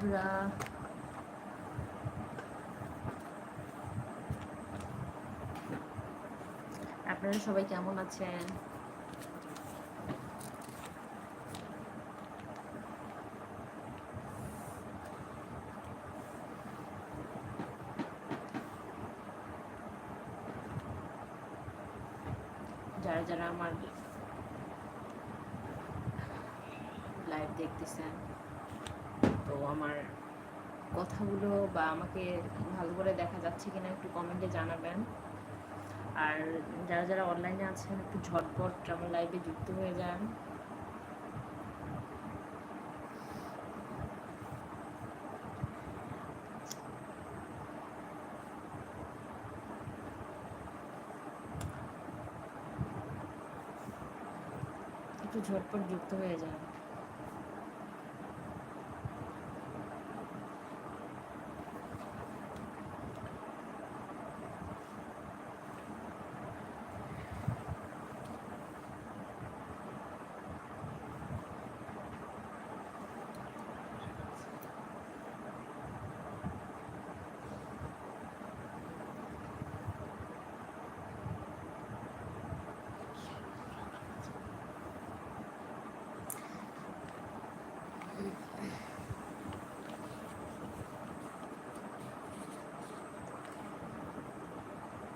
বন্ধুরা। আপনারা সবাই কেমন আছেন? যারা যারা আমার লাইভ দেখতেছেন তো আমার কথাগুলো বা আমাকে ভালো করে দেখা যাচ্ছে কিনা একটু কমেন্টে জানাবেন। আর যারা যারা অনলাইনে আছেন, একটু ঝটপট আমার লাইভে যুক্ত হয়ে যান। একটু ঝটপট যুক্ত হয়ে যান।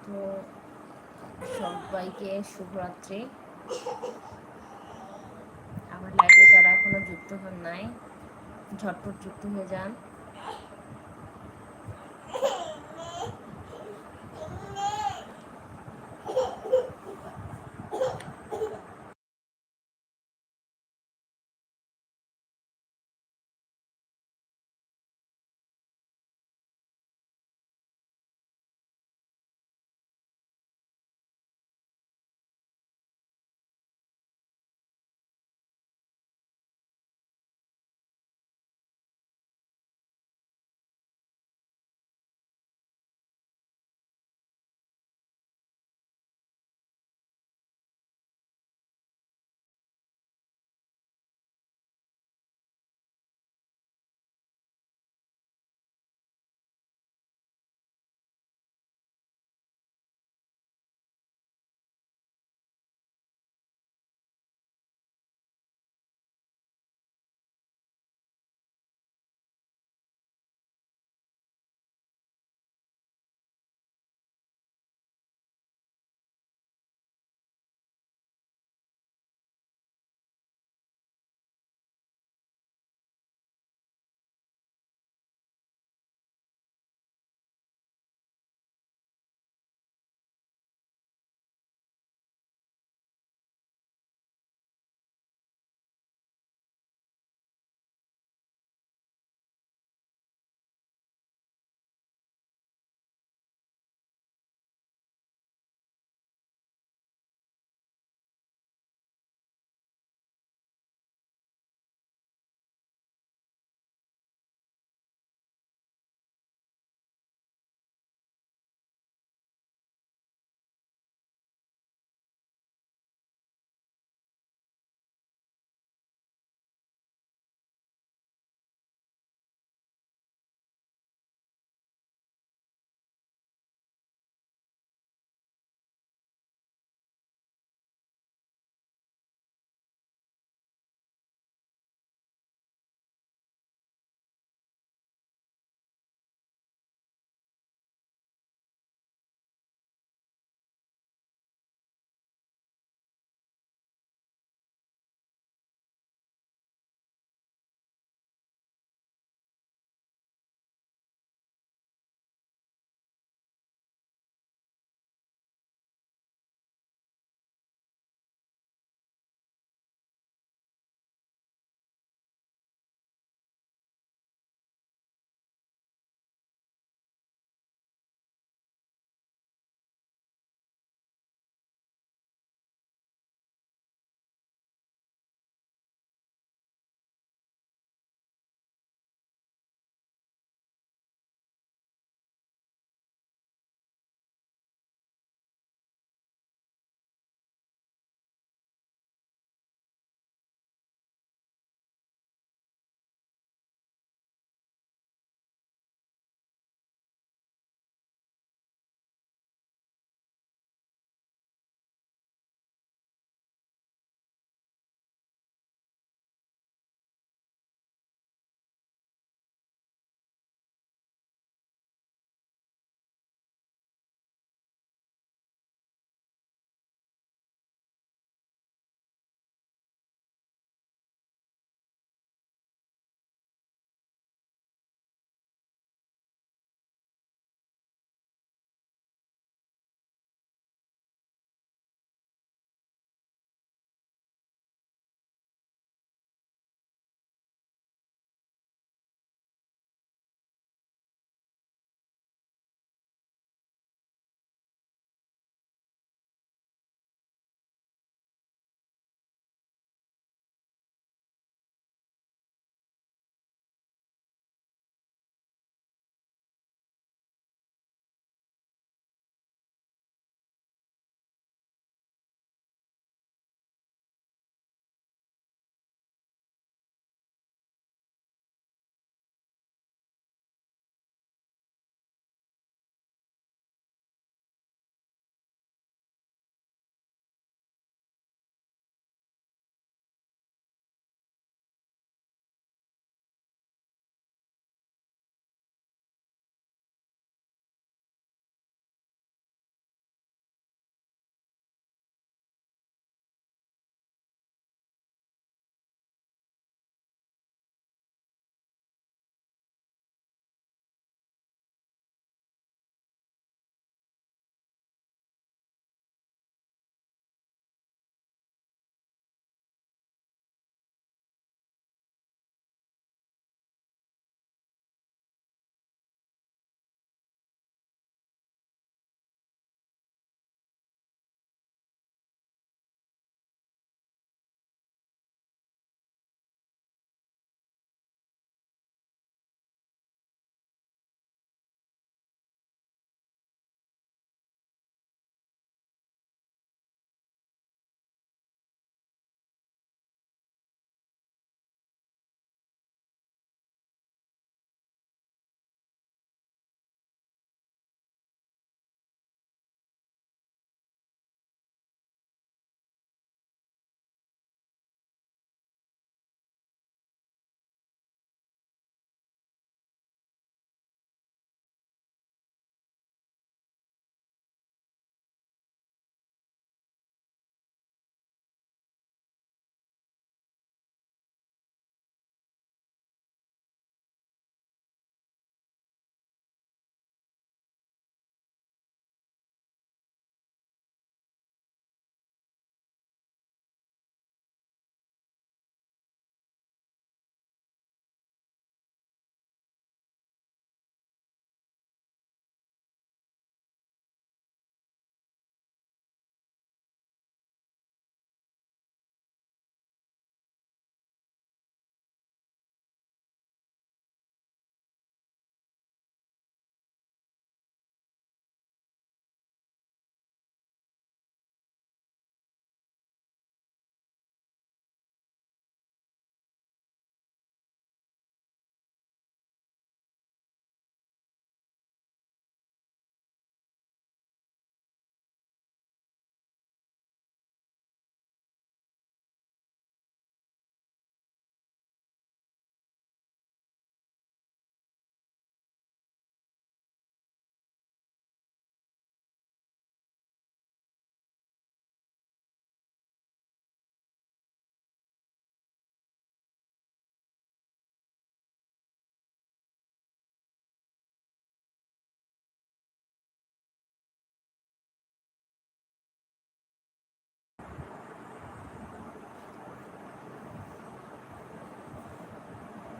তো সবাইকে শুভরাত্রি। আমার লাইভে যারা এখনও যুক্ত হন নাই ঝটপট যুক্ত হয়ে যান।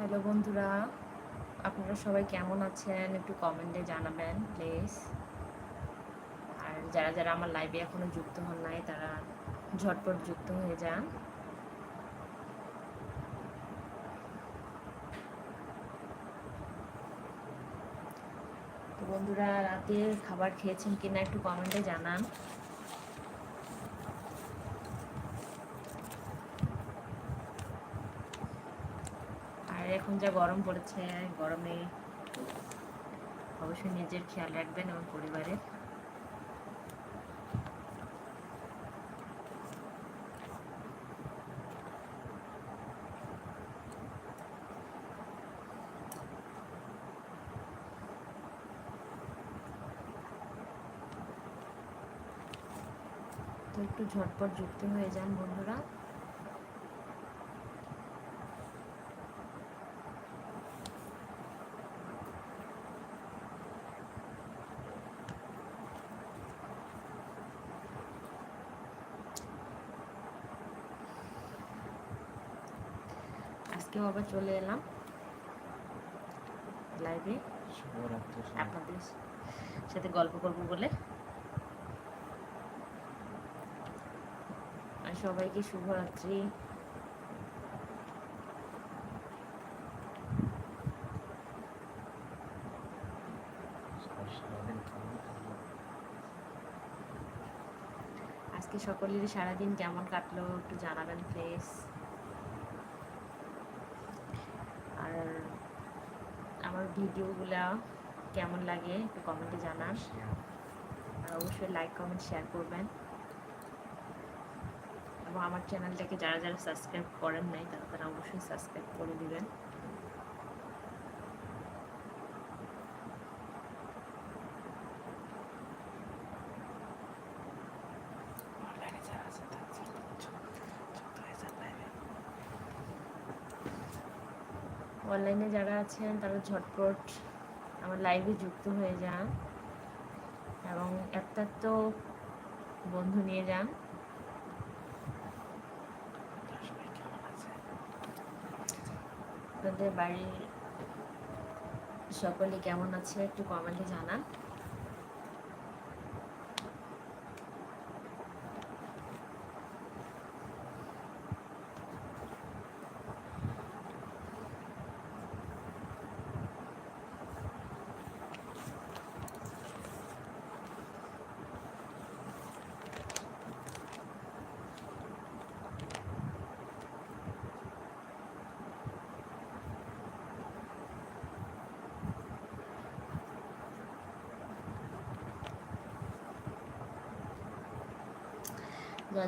হ্যালো বন্ধুরা, আপনারা সবাই কেমন আছেন? একটু কমেন্টে জানাবেন প্লিজ আর যারা যারা আমার লাইভে এখনও যুক্ত হন নাই, তারা ঝটপট যুক্ত হয়ে যান। তো বন্ধুরা রাতের খাবার খেয়েছেন কিনা একটু কমেন্টে জানান আর এখন যা গরম পড়েছে, গরমে অবশ্যই নিজের খেয়াল রাখবেন এবং পরিবারের তো একটু ঝটপট যুক্ত হয়ে যান বন্ধুরা। আবার চলে এলাম। লাইভে আপনাদের সাথে গল্প করব বলে। আর সবাইকে শুভরাত্রি? আজকে সকলেরই সারাদিন কেমন কাটলো একটু জানাবেন প্লিজ আর আমার ভিডিওগুলা কেমন লাগে একটু কমেন্টে জানান আর অবশ্যই লাইক কমেন্ট শেয়ার করবেন। এবং আমার চ্যানেলটাকে যারা যারা সাবস্ক্রাইব করেন নাই, তারা তারা অবশ্যই সাবস্ক্রাইব করে দিবেন অনলাইনে যারা আছে তারা যুক্ত- যুক্ত হয়ে যান লাইভে। অনলাইনে যারা আছেন, তারা ঝটপট আমার লাইভে যুক্ত হয়ে যান এবং একটা তো বন্ধু নিয়ে যান। আপনাদের বাড়ির সকলে কেমন আছে একটু কমেন্টে জানান।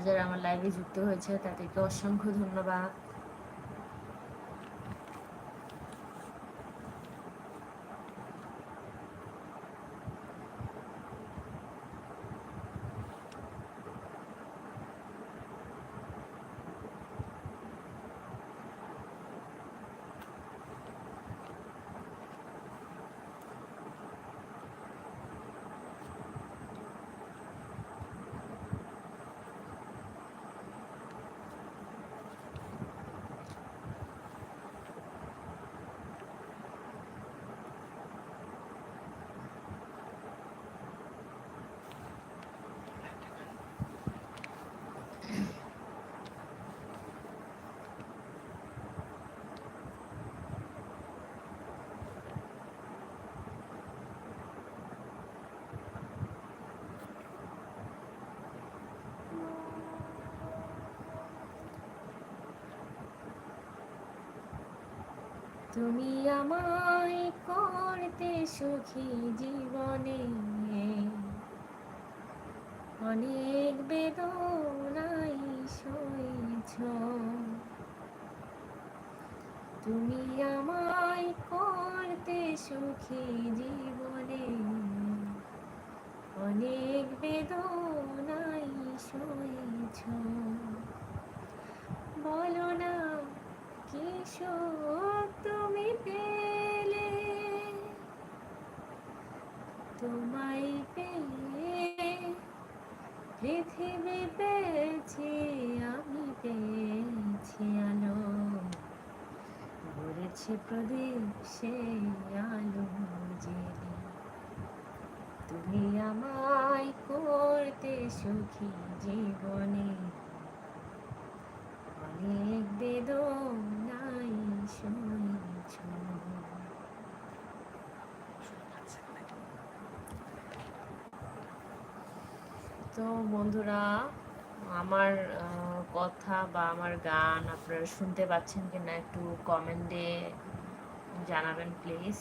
যারা আমার লাইভে যুক্ত হয়েছে তাদেরকে অসংখ্য ধন্যবাদ। তুমি আমায় করতে সুখী জীবনে। অনেক বেদনাই সইছ। তুমি আমায় করতে সুখী জীবনে। অনেক বেদনাই সইছ। বলো না কি তুমি পেলে, তোমায় পৃথিবী পেয়েছি আমি, পেয়েছি আলো। ভরেছ প্রদীপ তুমি আমায় করতে সুখী জীবনে। অনেক বেদনাই সইছ তো বন্ধুরা, আমার কথা বা আমার গান আপনারা শুনতে পাচ্ছেন কিনা একটু কমেন্টে জানাবেন প্লিজ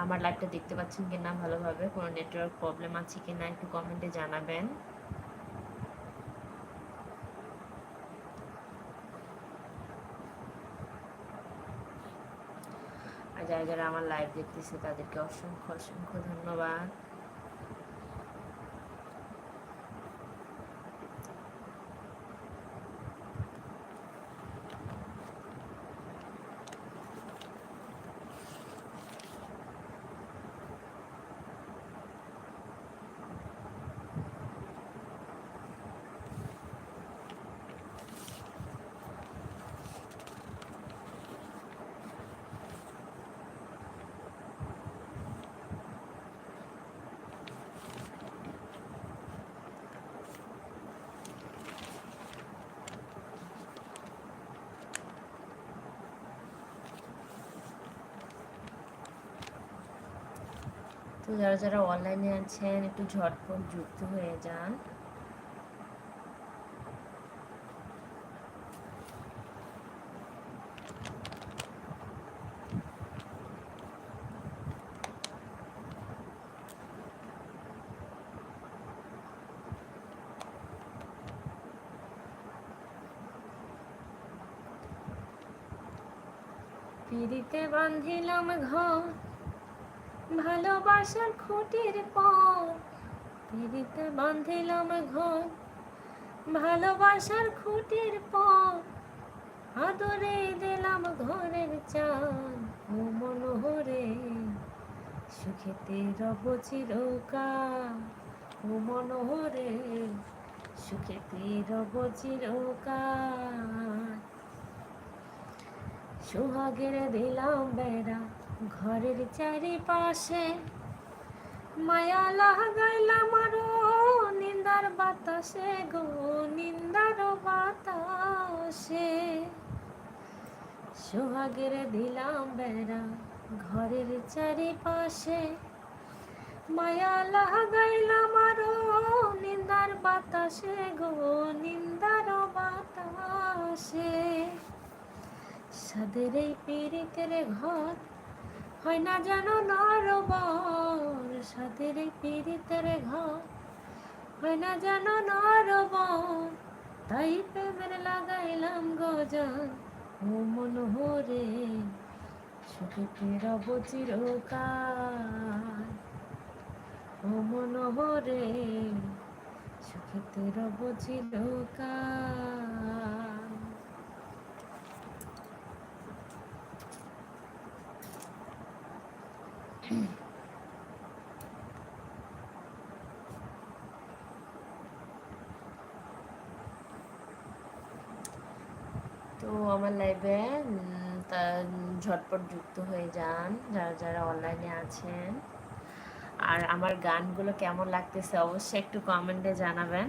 আমার লাইভটা দেখতে পাচ্ছেন কিনা ভালোভাবে? কোনো নেটওয়ার্ক প্রবলেম আছে কিনা একটু কমেন্টে জানাবেন আর যারা আমার লাইভ দেখতেছে তাদেরকে অসংখ্য অসংখ্য ধন্যবাদ। তো যারা যারা অনলাইনে আছেন একটু ঝটপট যুক্ত হয়ে যান। পিড়িতে বান্ধিলাম ঘর ভালোবাসার খুঁটির পর পিড়িতে বান্ধিলাম ঘর। ভালোবাসার খুঁটির পর আদরে দিলাম ঘরের চাল ও মনোহরে সুখেতে রব চিরকাল। ও মনোহরে সুখেতে রব চিরকাল। সোহাগের দিলাম বেড়া ঘরের চারিপাশে মায়া লাগাইলাম আরও নিন্দার বাতাসে গো, নিন্দার বাতাসে। সোহাগের দিলাম বেড়া ঘরের চারিপাশে, মায়া লাগাইলাম আরও নিন্দার বাতাসে গো, নিন্দার বাতাসে। সাদের এই পীড়িতের ঘর হয় না যেন নরবর এই পীড়িতের ঘর। হয় না যেন নরবর, তাই প্রেমের লাগাইলাম গজন। ও মনোহরে সুখে রব চিরকাল। ও মনোহরে সুখে রব চিরকাল। তো আমার লাইভে ঝটপট যুক্ত হয়ে যান, যারা যারা অনলাইনে আছেন। আর আমার গানগুলো কেমন লাগতেছে অবশ্যই একটু কমেন্টে জানাবেন।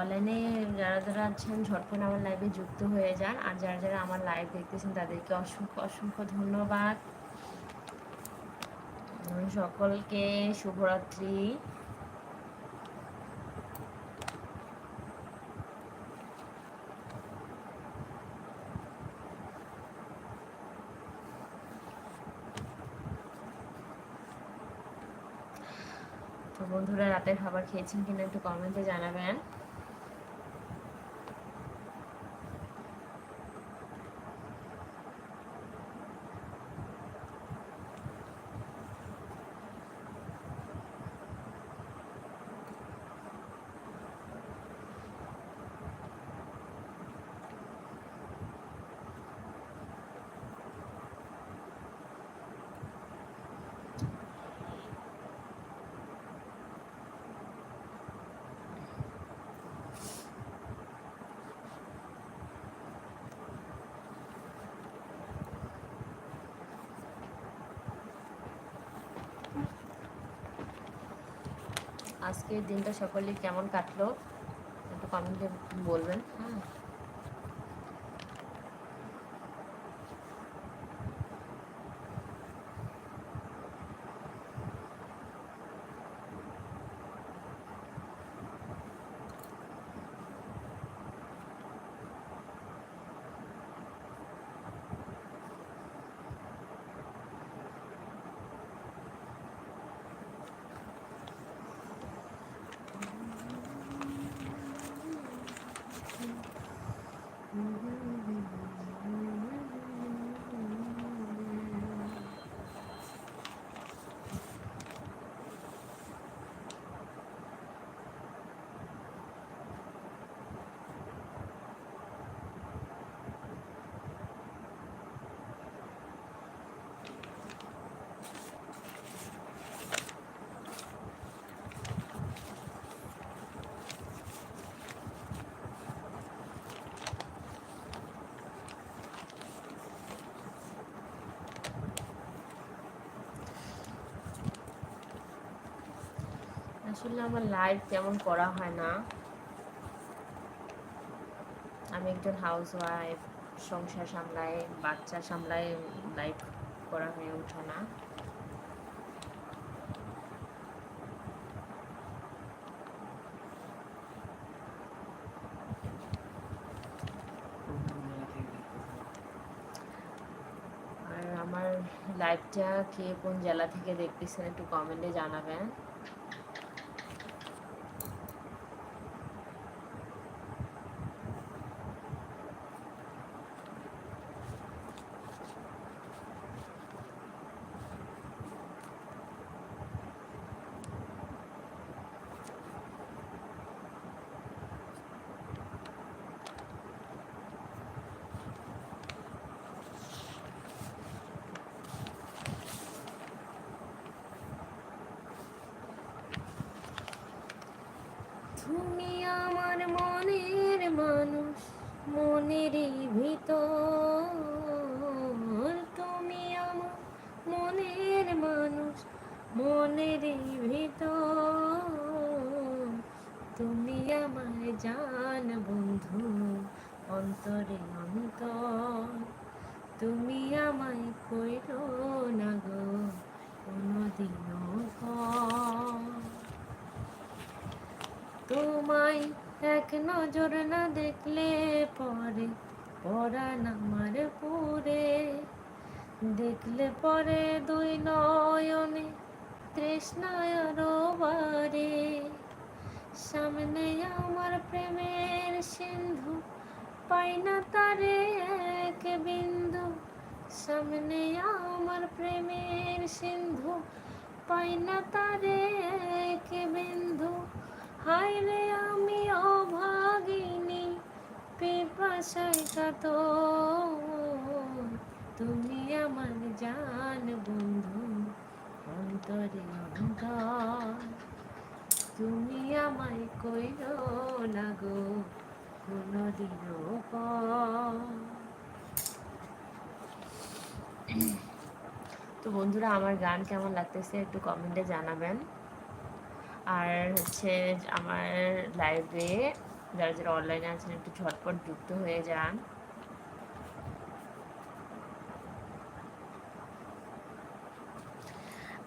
অনলাইনে যারা যারা আছেন, ঝটপট আমার লাইভে যুক্ত হয়ে যান। আর যারা যারা আমার লাইভ দেখতেছেন, তাদেরকে অসংখ্য অসংখ্য ধন্যবাদ। সকলকে শুভরাত্রি। তো বন্ধুরা, রাতের খাবার খেয়েছেন কিনা একটু কমেন্টে জানাবেন। আজকের দিনটা সকলে কেমন কাটলো একটু কমেন্টে বলবেন হ্যাঁ আসলে আমার লাইভ তেমন করা হয় না। আমি একজন হাউস ওয়াইফ সংসার সামলাই, বাচ্চা সামলাই লাইভ করা হয়ে ওঠে না। লাইভটা কে কোন জেলা থেকে দেখতেছেন একটু কমেন্টে জানাবেন। আমার জান বন্ধু, অন্তরে অন্তর। তুমি আমায় কইর না গো কোনোদিনও তোমায় এক নজর না দেখলে পরে পরাণ আমার পুরে। দেখলে পরে দুই নয়নে তৃষ্ণায় বারে সামনে আমার প্রেমের সিন্ধু, পাই না তারে এক বিন্দু। সামনে আমার প্রেমের সিন্ধু, পাই না তারে এক বিন্দু। হায় রে আমি অভাগিনী, পিপাসায় কাত তুমি আমার জান বন্ধু, অন্তরে অন্তর তুমি আমায় কইর না গো কোনদিনও তো বন্ধুরা, আমার গান কেমন লাগতেছে একটু কমেন্টে জানাবেন। আর হচ্ছে আমার লাইভে যারা যারা অনলাইনে আছেন, একটু ঝটপট যুক্ত হয়ে যান।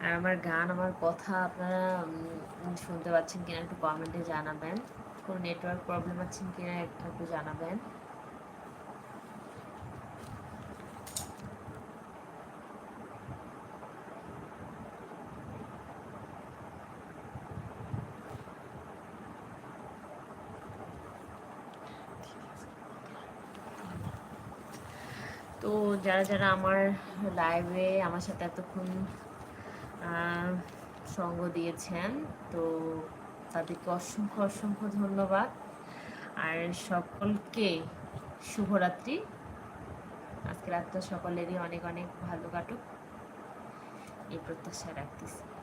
আর আমার গান, আমার কথা আপনারা শুনতে পাচ্ছেন কিনা একটু কমেন্টে জানাবেন। কোনো নেটওয়ার্ক প্রবলেম আছেন কিনা একটু জানাবেন। তো যারা যারা আমার লাইভে আমার সাথে এতক্ষণ সঙ্গ দিয়েছেন, তো তাদেরকে অসংখ্য অসংখ্য ধন্যবাদ। আর সকলকে শুভরাত্রি। আজকে রাতটা সকলেরই অনেক অনেক ভালো কাটুক। এই প্রত্যাশা রাখতেছি।